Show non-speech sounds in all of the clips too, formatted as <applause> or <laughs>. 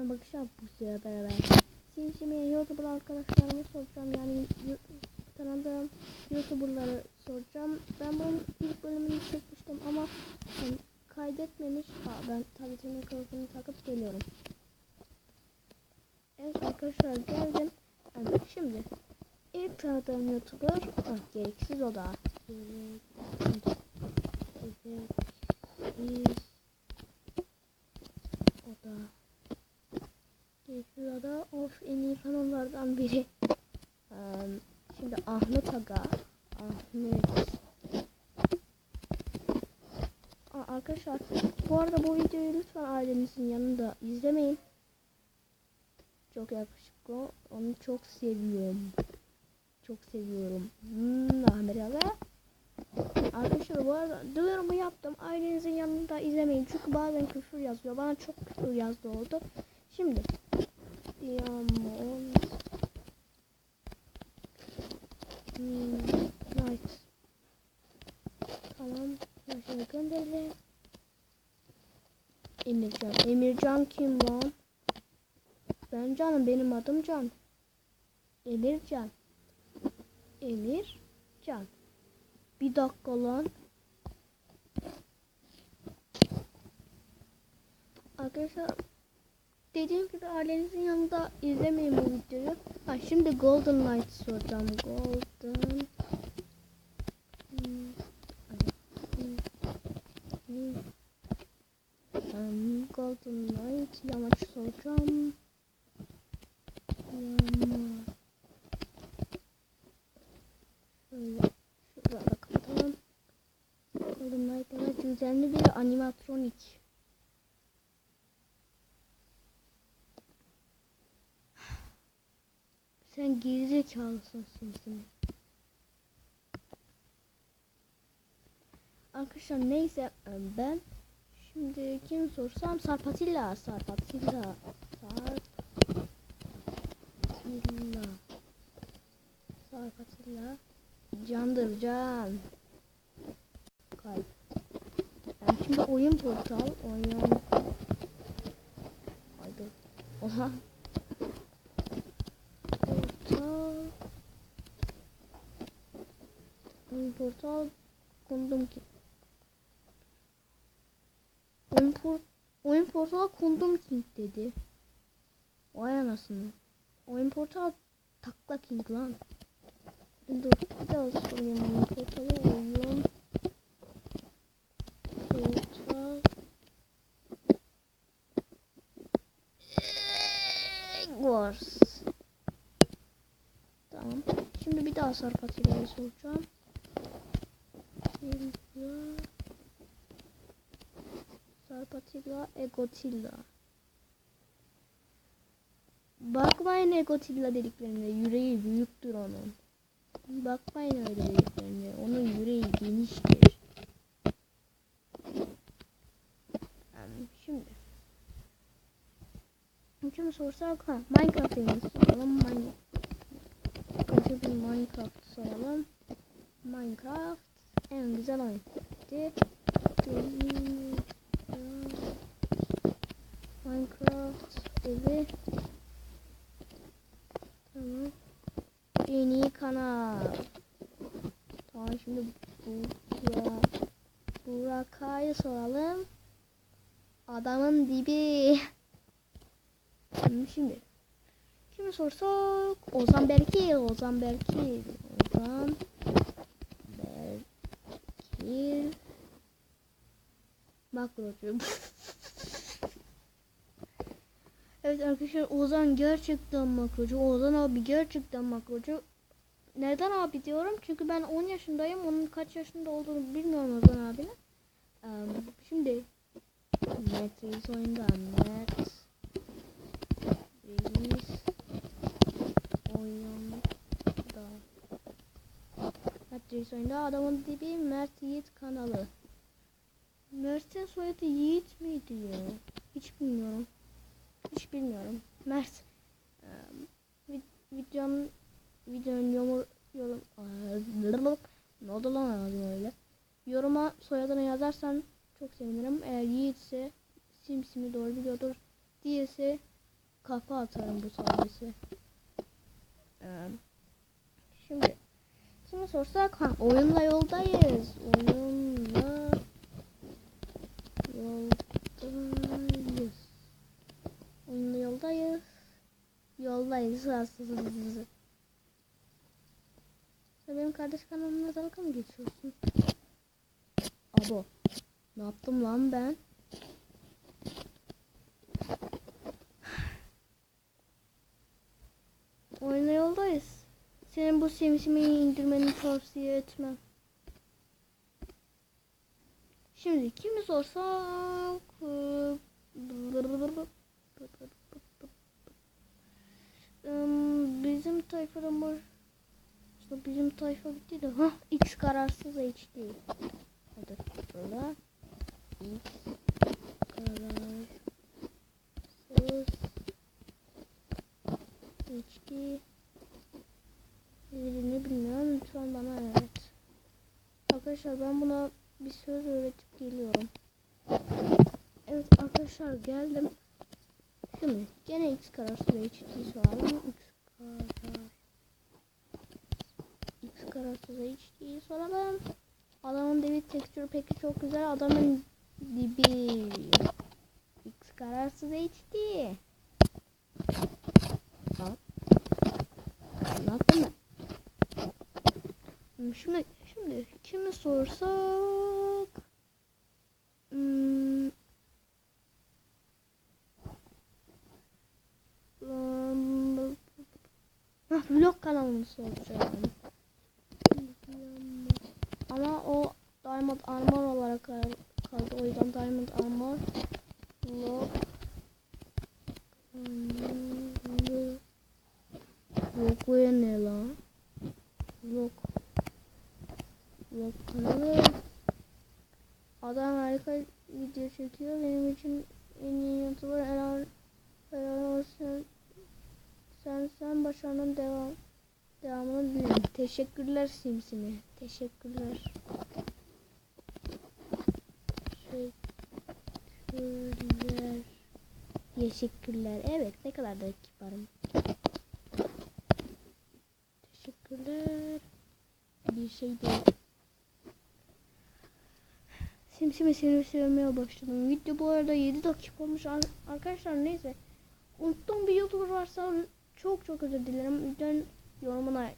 Ben bu sizle beraber. Simsimi YouTuber arkadaşlarıma soracağım. Yani tanıdığım YouTuber'ları soracağım. Ben bunun ilk bölümünü çekmiştim ama yani kaydetmemiş. Aa, ben tabletin mikrofonunu takıp geliyorum. Evet arkadaşlar geldim. Evet, şimdi ilk tanıdığım YouTuber ah, gereksiz o da. Gereksiz. O da. Gereksiz o da. Of en iyi kanallardan biri. Şimdi Ahmet Aga. Ahmet. Aa, arkadaşlar bu arada bu videoyu lütfen ailenizin yanında izlemeyin. Çok yakışıklı. Onu çok seviyorum. Çok seviyorum. Hmm, Ahmet Aga. Arkadaşlar bu arada duyurumu yaptım. Ailenizin yanında izlemeyin. Çünkü bazen küfür yazıyor. Bana çok küfür yazdı oldu. Şimdi. Diamond. Hmm, nice. Tamam. Ben şunu gönderelim. Emircan. Emircan kim lan? Ben canım. Benim adım Can. Emircan. Emircan. Bir dakika lan. Arkadaşlar dediğim gibi ailenizin yanında izlemeyin bu videoyu. Ha şimdi Golden Light soracağım. Golden Hmm, hmm, hmm. Um, Golden Light yamaç soracağım. Yamaç. Şöyle şurada kapatalım. Golden Light evet düzenli bir animatronik. Sen gerizekalısın simsimi. Arkadaşlar neyse ben şimdi kim sorsam Sarpatilla Sarpatilla Sarpatilla Sarpatilla Candır can Kalp şimdi oyun portal oyun Haydi Oha Portal Oyun portal kondum ki Oyun, por oyun portal kondum king dedi. Vay anasını. Oyun portal takla king lan. Dur bir daha sorayım oyun portalı oyun portal Wars. Tamam. Daha Sarpati'ye soracağım. Silva. Sarpatilla Egotilla. Bakmayın Egotilla dediklerine yüreği büyüktür onun. Bakmayın öyle dediklerine. Onun yüreği geniştir. Yani şimdi. Şimdi sorsak ha Minecraft soralım. Minecraft. Bir Minecraft soralım. Minecraft en güzel oyun. Minecraft evi. Tamam. En iyi kanal. Tamam şimdi Burak, Burakay'ı soralım. Adamın dibi. Şimdi kimi sorsak Ozan Berkil, Ozan Berkil, Ozan Berkil Makrocu. <laughs> evet arkadaşlar Ozan gerçekten makrocu. Ozan abi gerçekten makrocu. Neden abi diyorum? Çünkü ben 10 yaşındayım. Onun kaç yaşında olduğunu bilmiyorum Ozan abinin. Eee, şimdi Mert Reis oyunda Mert Reis oyunda Reis oyunda adamın dibi Mert Yiğit kanalı. Mert'in soyadı Yiğit miydi ya? Hiç bilmiyorum. Hiç bilmiyorum. Mert. Videonun videonun yorum yorum Aa, ne oldu lan öyle. Yoruma soyadını yazarsan çok sevinirim. Eğer Yiğit ise Simsim'i doğru biliyordur. Değilse kafa atarım bu sahnesi. Ee, şimdi şimdi sorsak ha oyunla yoldayız. Oyunla yoldayız. Oyunla yoldayız. Yoldayız. Sen benim kardeş kanalımla dalga mı geçiyorsun? Abo. Ne yaptım lan ben? Bu simsimi indirmeni tavsiye etmem. Şimdi kimi sorsak eee, Im, bizim tayfada mı? İşte bizim tayfa bitti de ha X kararsız HD. Hadi böyle X kararsız HD Birini bilmiyorum lütfen bana evet. Arkadaşlar ben buna bir söz öğretip geliyorum. Evet arkadaşlar geldim. Şimdi gene X kararsız HD soralım. X karar X kararsız HD soralım. Adamın dibi tekstürü peki çok güzel. Adamın dibi X kararsız HD. Tamam. Anlattın mı? Şimdi şimdi kimi sorsak hmm, Hah, vlog kanalını soracağım. Ama o Diamond Armor olarak kal- kaldı. O yüzden Diamond Armor vlog Vlog ne lan? Vlog Kanalı Adam harika video çekiyor. Benim için en iyi YouTuber helal helal olsun. Sen sen başarının devam devamını dilerim. Teşekkürler Simsimi. Teşekkürler. Teşekkürler. Teşekkürler. Evet ne kadar da kibarım. Teşekkürler. Bir şey değil. Simsimi seni sevmeye başladım. Video bu arada 7 dakika olmuş. Ar- Arkadaşlar neyse. Unuttuğum bir YouTuber varsa çok çok özür dilerim. Lütfen yorumuna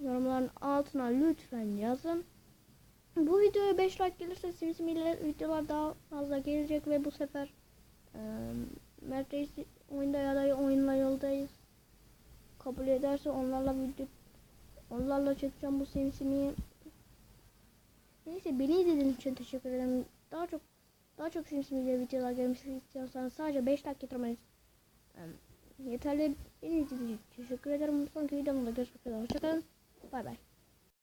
yorumların altına lütfen yazın. Bu videoya 5 like gelirse Simsim ile videolar daha fazla gelecek ve bu sefer e, Mert Reis oyunda ya da oyunla yoldayız. Kabul ederse onlarla video onlarla çekeceğim bu Simsim'i. Neyse beni izlediğiniz için teşekkür ederim. Daha çok daha çok Simsim ile videolar gelmesini istiyorsanız sadece 5 like getirmeniz e, yeterli. Beni izlediğiniz için teşekkür ederim. Sonraki videomda görüşmek üzere. Hoşçakalın. Bay bay.